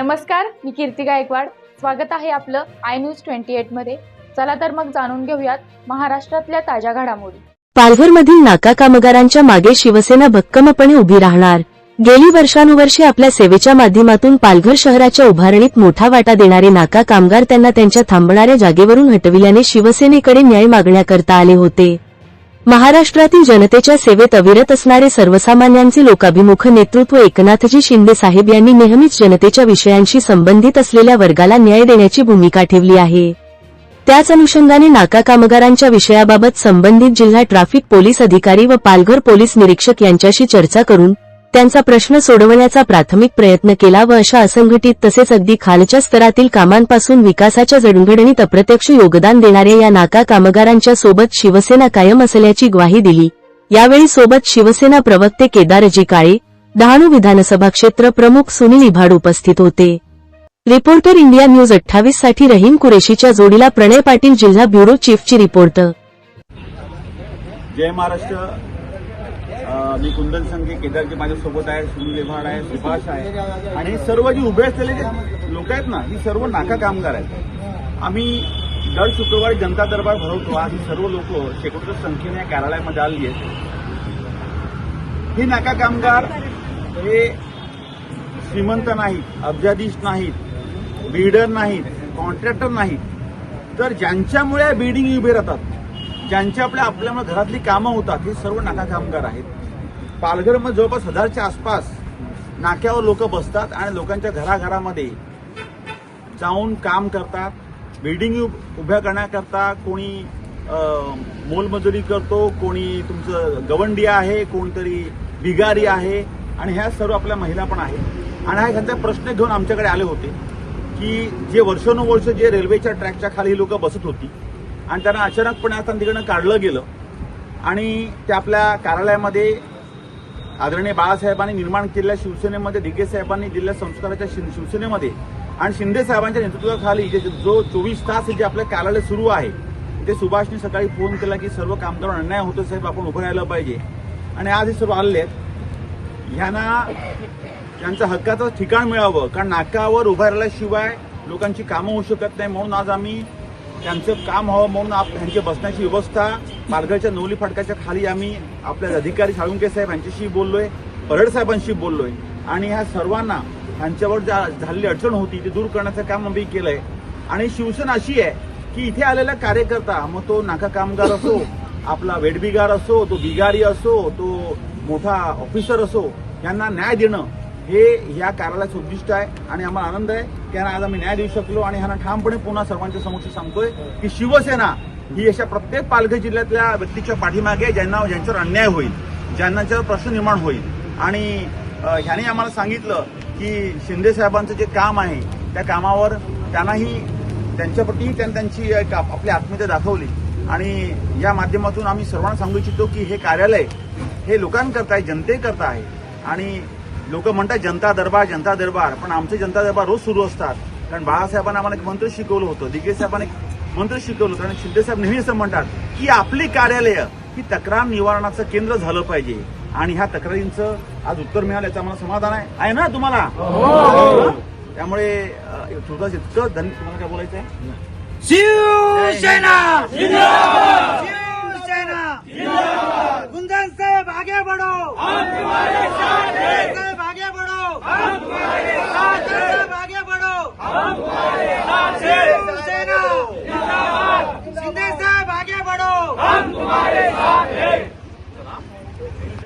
नमस्कार मी कीर्ती गायकवाड. स्वागत आहे आपलं आय न्यूज ट्वेंटी एटमध्ये. चला तर मग जाणून घेऊयात महाराष्ट्रातल्या ताज्या घडामोडी. पालघरमधील नाका कामगारांच्या मागे शिवसेना भक्कमपणे उभी राहणार. गेली वर्षानुवर्षे आपल्या सेवेच्या माध्यमातून पालघर शहराच्या उभारणीत मोठा वाटा देणारे नाका कामगार त्यांना त्यांच्या थांबणाऱ्या जागेवरून हटविल्याने शिवसेनेकडे न्याय मागण्याकरता आले होते. महाराष्ट्रातील जनतेच्या सेवेत अविरत असणारे सर्वसामान्यांचे लोकाभिमुख नेतृत्व एकनाथजी शिंदे साहेब यांनी नेहमीच जनतेच्या विषयांशी संबंधित असलेल्या वर्गाला न्याय देण्याची भूमिका ठेवली आहे. त्याच अनुषंगाने नाका कामगारांच्या विषयाबाबत संबंधित जिल्हा ट्रॅफिक पोलीस अधिकारी व पालघर पोलीस निरीक्षक यांच्याशी चर्चा करून त्यांचा प्रश्न सोडवण्याचा प्राथमिक प्रयत्न केला व अशा असंघटित तसेच अगदी खालच्या स्तरातील कामांपासून विकासाच्या जडणघडणीत अप्रत्यक्ष योगदान देणाऱ्या या नाका कामगारांच्या सोबत शिवसेना कायम असल्याची ग्वाही दिली. यावेळी सोबत शिवसेना प्रवक्ते केदारजी काळे डहाणू विधानसभा क्षेत्र प्रमुख सुनील इभाड उपस्थित होते. रिपोर्टर इंडिया न्यूज अठ्ठावीससाठी रहीम कुरेशीच्या जोडीला प्रणय पाटील जिल्हा ब्युरो चीफची रिपोर्ट. जय महाराष्ट्र. मी कुंदन संघे केदारजी माझ्यासोबत आहे सुनील लेभाड आहे सुभाष आहे. आणि सर्व जी उभे असलेले जे लोक आहेत ना ही सर्व नाका कामगार आहेत. आम्ही दर शुक्रवारी जनता दरबार भरवतो. आज सर्व लोक शेकडो संख्येने या कार्यालयामध्ये आली आहेत. हे नाका कामगार हे श्रीमंत नाहीत अब्जाधीश नाहीत बिल्डर नाहीत कॉन्ट्रॅक्टर नाहीत. तर ज्यांच्यामुळे या बिल्डिंग उभे राहतात ज्यांच्या आपल्या आपल्यामुळे घरातली कामं होतात हे सर्व नाका कामगार आहेत पालघरमध्ये जवळपास हजारच्या आसपास नाक्यावर लोक बसतात आणि लोकांच्या घराघरामध्ये जाऊन काम करतात बिल्डिंग उभ्या करण्याकरता कोणी मोलमजुरी करतो कोणी तुमचं गवंडी आहे कोणतरी बिगारी आहे आणि ह्या सर्व आपल्या महिला पण आहेत. आणि हा एखादा प्रश्न घेऊन आमच्याकडे आले होते की जे वर्षानुवर्ष जे रेल्वेच्या ट्रॅकच्या खाली लोक बसत होती आणि त्यांना अचानकपणे आता तिकडनं काढलं गेलं. आणि ते आपल्या कार्यालयामध्ये आदरणीय बाळासाहेबांनी निर्माण केलेल्या शिवसेनेमध्ये दिगे साहेबांनी दिलेल्या संस्काराच्या शिवसेनेमध्ये आणि शिंदे साहेबांच्या नेतृत्वाखाली जे जो चोवीस तास जे आपलं कार्यालय सुरू आहे ते सुभाषने सकाळी फोन केला की सर्व कामदार अन्याय होतो साहेब आपण उभं राहिलं पाहिजे. आणि आज हे सर्व आलेले आहेत. ह्यांना त्यांचं हक्काचं ठिकाण मिळावं कारण नाकावर उभं राहिल्याशिवाय लोकांची कामं होऊ शकत नाही. म्हणून आज आम्ही त्यांचं काम व्हावं म्हणून आप त्यांची बसण्याची व्यवस्था पालघरच्या नवली फाटकाच्या खाली आम्ही आपल्या अधिकारी साळुंके साहेब यांच्याशी बोललोय परड साहेबांशी बोललोय. आणि ह्या सर्वांना ह्यांच्यावर ज्या झालेली अडचण होती ती दूर करण्याचं काम आम्ही केलंय. आणि शिवसेना अशी आहे की इथे आलेला कार्यकर्ता मग तो नाका कामगार असो आपला वेडबिगार असो तो बिगारी असो तो मोठा ऑफिसर असो यांना न्याय देणं हे या कार्यालयाचं उद्दिष्ट आहे आणि आम्हाला आनंद आहे की यांना आज आम्ही न्याय देऊ शकलो आणि ह्यांना ठामपणे पुन्हा सर्वांच्या समोर सांगतोय की शिवसेना ही अशा प्रत्येक पालघर जिल्ह्यातल्या व्यक्तीच्या पाठीमागे ज्यांना ज्यांच्यावर अन्याय होईल ज्यांच्यावर प्रश्न निर्माण होईल. आणि ह्याने आम्हाला सांगितलं की शिंदे साहेबांचं जे काम आहे त्या कामावर त्यांनाही त्यांच्याप्रतीही त्यांनी त्यांची एक आपली आत्मीयता दाखवली. आणि या माध्यमातून आम्ही सर्वांना सांगू इच्छितो की हे कार्यालय हे लोकांकरता आहे जनतेकरता आहे. आणि लोक म्हणतात जनता दरबार जनता दरबार पण आमचे जनता दरबार रोज सुरू असतात. कारण बाळासाहेबांना आम्हाला एक मंत्र शिकवलं होतं दिगे साहेबांना एक मंत्र शिकवलं होतं आणि शिंदे साहेब नेहमी असं म्हणतात की आपली कार्यालय ही तक्रार निवारणाचं केंद्र झालं पाहिजे. आणि ह्या तक्रारींचं आज उत्तर मिळालं याचं आम्हाला समाधान आहे. आहे ना तुम्हाला? त्यामुळे अं, तुझं इतकं धन तुम्हाला काय बोलायचं आहे? शिवसेना! शिवसेना! साहेब आगे बढ़ो! साहेब हम तुम्हारे साथ आगे बढ़ो हम तुम्हारे साथ